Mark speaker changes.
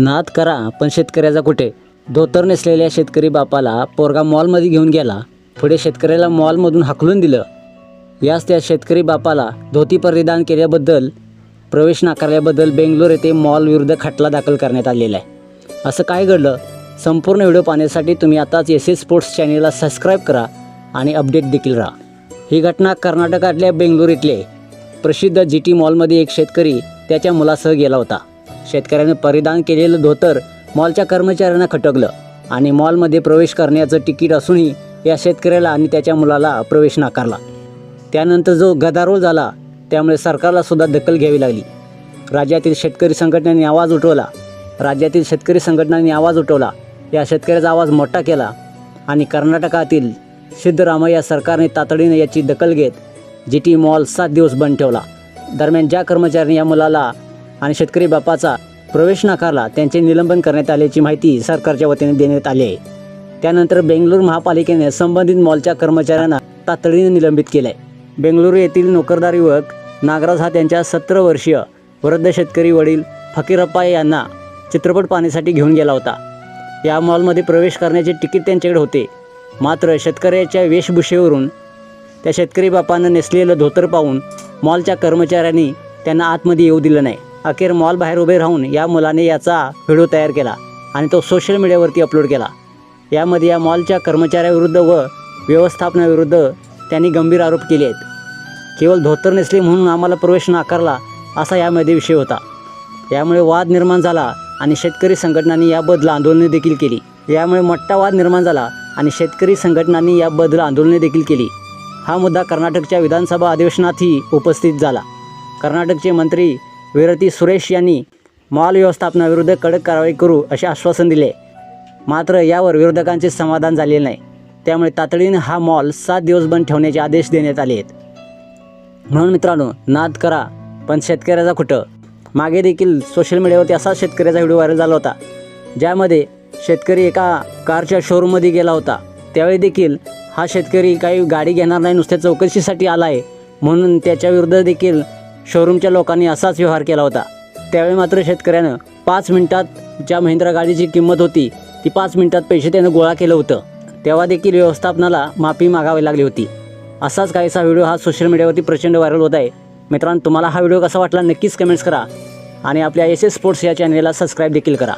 Speaker 1: नाद करा पण शेतकऱ्याचा कुठे? धोतर नेसलेल्या शेतकरी बापाला पोरगा मॉलमध्ये घेऊन गेला. पुढे शेतकऱ्याला मॉलमधून हाकलून दिलं. याच त्या शेतकरी बापाला धोती परिधान केल्याबद्दल प्रवेश नाकारल्याबद्दल बेंगलोर येथे मॉल विरुद्ध खटला दाखल करण्यात आलेला आहे. असं काय घडलं? संपूर्ण व्हिडिओ पाहण्यासाठी तुम्ही आताच एस एस स्पोर्ट्स चॅनेलला सबस्क्राईब करा आणि अपडेट देखील राहा. ही घटना कर्नाटकातल्या बेंगलोर इथले प्रसिद्ध जी टी मॉलमध्ये एक शेतकरी त्याच्या मुलासह गेला होता. शेतकऱ्याने परिधान केलेलं धोतर मॉलच्या कर्मचाऱ्यांना खटकलं आणि मॉलमध्ये प्रवेश करण्याचं तिकीट असूनही या शेतकऱ्याला आणि त्याच्या मुलाला प्रवेश नाकारला. त्यानंतर जो गदारोळ झाला त्यामुळे सरकारला सुद्धा दखल घ्यावी लागली. राज्यातील शेतकरी संघटनांनी आवाज उठवला. राज्यातील शेतकरी संघटनांनी आवाज उठवला. या शेतकऱ्याचा आवाज मोठा केला आणि कर्नाटकातील सिद्धरामय्या सरकारने तातडीने याची दखल घेत जी टी मॉल सात दिवस बंद ठेवला. दरम्यान ज्या कर्मचाऱ्यांनी या मुलाला आणि शेतकरी बापाचा प्रवेश नाकारला त्यांचे निलंबन करण्यात आल्याची माहिती सरकारच्या वतीने देण्यात आली आहे. त्यानंतर बेंगलोर महापालिकेने संबंधित मॉलच्या कर्मचाऱ्यांना तातडीने निलंबित केलं आहे बेंगळुरू येथील नोकरदार युवक नागराज हा त्यांच्या सतरा वर्षीय वृद्ध शेतकरी वडील फकीरप्पा यांना चित्रपट पाहण्यासाठी घेऊन गेला होता. या मॉलमध्ये प्रवेश करण्याचे तिकीट त्यांच्याकडे होते. मात्र शेतकऱ्याच्या वेशभूषेवरून त्या शेतकरी बापानं नेसलेलं धोतर पाहून मॉलच्या कर्मचाऱ्यांनी त्यांना आतमध्ये येऊ दिलं नाही. अखेर मॉल बाहेर उभे राहून या मुलाने याचा व्हिडिओ तयार केला आणि तो सोशल मीडियावरती अपलोड केला. यामध्ये या मॉलच्या कर्मचाऱ्याविरुद्ध व व्यवस्थापनाविरुद्ध त्यांनी गंभीर आरोप केले आहेत. केवळ धोतर नेसले म्हणून आम्हाला प्रवेश नाकारला असा यामध्ये विषय होता. यामुळे वाद निर्माण झाला आणि शेतकरी संघटनांनी याबद्दल आंदोलने देखील केली. यामुळे मोठा वाद निर्माण झाला आणि शेतकरी संघटनांनी याबद्दल आंदोलने देखील केली. हा मुद्दा कर्नाटकच्या विधानसभा अधिवेशनातही उपस्थित झाला. कर्नाटकचे मंत्री विरती सुरेश यांनी मॉल व्यवस्थापनाविरुद्ध कडक कारवाई करू असे आश्वासन दिले. मात्र यावर विरोधकांचे समाधान झालेले नाही. त्यामुळे तातडीनं हा मॉल सात दिवस बंद ठेवण्याचे आदेश देण्यात आले आहेत. म्हणून मित्रांनो नाद करा पण शेतकऱ्याचा कुठं मागे देखील सोशल मीडियावरती असाच शेतकऱ्याचा व्हिडिओ व्हायरल झाला होता ज्यामध्ये शेतकरी एका कारच्या शोरूममध्ये गेला होता. त्यावेळी देखील हा शेतकरी काही गाडी घेणार नाही नुसत्या चौकशीसाठी आला आहे. म्हणून त्याच्याविरुद्ध देखील शोरूमच्या लोकांनी असाच व्यवहार केला होता. त्यावेळी मात्र शेतकऱ्यानं पाच मिनिटात ज्या महिंद्रा गाडीची किंमत होती ती पाच मिनिटात पैसे त्यानं गोळा केलं होतं. तेव्हा देखील व्यवस्थापनाला माफी मागावी लागली होती. असाच काहीसा व्हिडिओ हा सोशल मीडियावरती प्रचंड व्हायरल होत आहे. मित्रांनो तुम्हाला हा व्हिडिओ कसा वाटला नक्कीच कमेंट्स करा आणि आपल्या एस एस स्पोर्ट्स या चॅनलला सबस्क्राईब देखील करा.